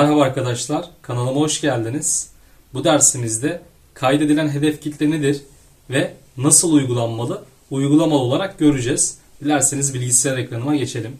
Merhaba arkadaşlar, kanalıma hoş geldiniz. Bu dersimizde kaydedilen hedef kitle nedir ve nasıl uygulanmalı, uygulamalı olarak göreceğiz. Dilerseniz bilgisayar ekranıma geçelim.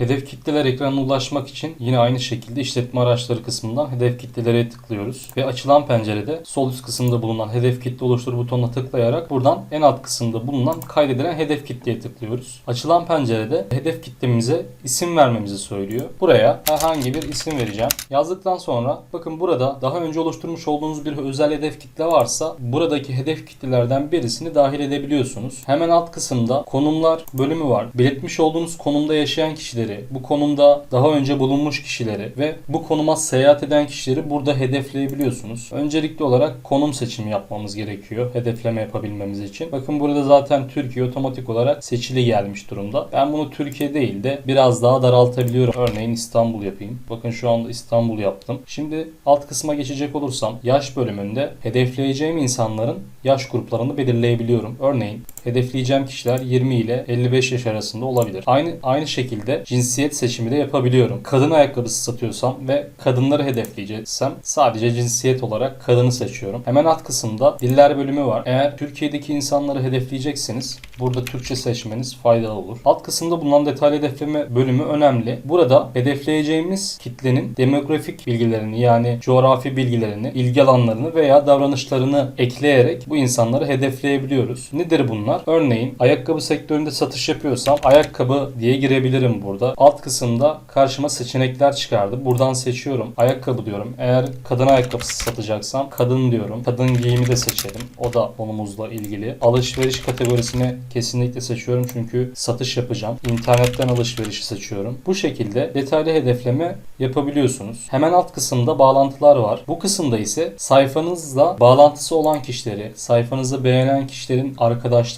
Hedef kitleler ekranına ulaşmak için yine aynı şekilde işletme araçları kısmından hedef kitlelere tıklıyoruz. Ve açılan pencerede sol üst kısımda bulunan hedef kitle oluştur butonuna tıklayarak buradan en alt kısımda bulunan kaydedilen hedef kitleye tıklıyoruz. Açılan pencerede hedef kitlemize isim vermemizi söylüyor. Buraya herhangi bir isim vereceğim. Yazdıktan sonra bakın burada daha önce oluşturmuş olduğunuz bir özel hedef kitle varsa buradaki hedef kitlelerden birisini dahil edebiliyorsunuz. Hemen alt kısımda konumlar bölümü var. Belirtmiş olduğunuz konumda yaşayan kişileri, bu konumda daha önce bulunmuş kişileri ve bu konuma seyahat eden kişileri burada hedefleyebiliyorsunuz. Öncelikli olarak konum seçimi yapmamız gerekiyor hedefleme yapabilmemiz için. Bakın burada zaten Türkiye otomatik olarak seçili gelmiş durumda. Ben bunu Türkiye değil de biraz daha daraltabiliyorum. Örneğin İstanbul yapayım. Bakın şu anda İstanbul yaptım. Şimdi alt kısma geçecek olursam yaş bölümünde hedefleyeceğim insanların yaş gruplarını belirleyebiliyorum. Örneğin hedefleyeceğim kişiler 20 ile 55 yaş arasında olabilir. Aynı aynı şekilde cinsiyet seçimi de yapabiliyorum. Kadın ayakkabısı satıyorsam ve kadınları hedefleyeceksem sadece cinsiyet olarak kadını seçiyorum. Hemen alt kısımda diller bölümü var. Eğer Türkiye'deki insanları hedefleyecekseniz burada Türkçe seçmeniz faydalı olur. Alt kısımda bulunan detaylı hedefleme bölümü önemli. Burada hedefleyeceğimiz kitlenin demografik bilgilerini yani coğrafi bilgilerini, ilgi alanlarını veya davranışlarını ekleyerek bu insanları hedefleyebiliyoruz. Nedir bunlar? Örneğin ayakkabı sektöründe satış yapıyorsam ayakkabı diye girebilirim burada. Alt kısımda karşıma seçenekler çıkardı. Buradan seçiyorum. Ayakkabı diyorum. Eğer kadın ayakkabısı satacaksam kadın diyorum. Kadın giyimi de seçelim. O da konumuzla ilgili. Alışveriş kategorisini kesinlikle seçiyorum çünkü satış yapacağım. İnternetten alışverişi seçiyorum. Bu şekilde detaylı hedefleme yapabiliyorsunuz. Hemen alt kısımda bağlantılar var. Bu kısımda ise sayfanızla bağlantısı olan kişileri, sayfanızı beğenen kişilerin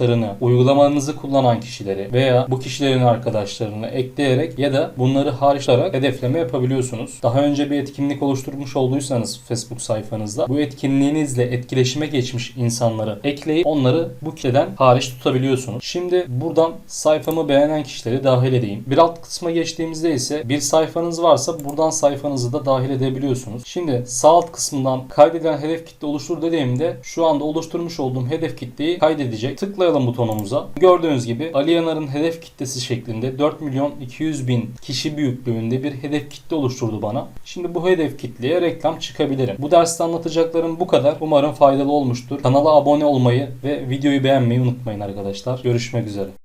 arkadaşlarını, uygulamanızı kullanan kişileri veya bu kişilerin arkadaşlarını ekleyerek ya da bunları hariç tutarak hedefleme yapabiliyorsunuz. Daha önce bir etkinlik oluşturmuş olduysanız Facebook sayfanızda bu etkinliğinizle etkileşime geçmiş insanları ekleyip onları bu kitleden hariç tutabiliyorsunuz. Şimdi buradan sayfamı beğenen kişileri dahil edeyim. Bir alt kısma geçtiğimizde ise bir sayfanız varsa buradan sayfanızı da dahil edebiliyorsunuz. Şimdi sağ alt kısmından kaydedilen hedef kitle oluştur dediğimde şu anda oluşturmuş olduğum hedef kitleyi kaydedecek. Tıklayalım butonumuza. Gördüğünüz gibi Ali Yanar'ın hedef kitlesi şeklinde 4 milyon 200 bin kişi büyüklüğünde bir hedef kitle oluşturdu bana. Şimdi bu hedef kitleye reklam çıkabilirim. Bu derste anlatacaklarım bu kadar. Umarım faydalı olmuştur. Kanala abone olmayı ve videoyu beğenmeyi unutmayın arkadaşlar. Görüşmek üzere.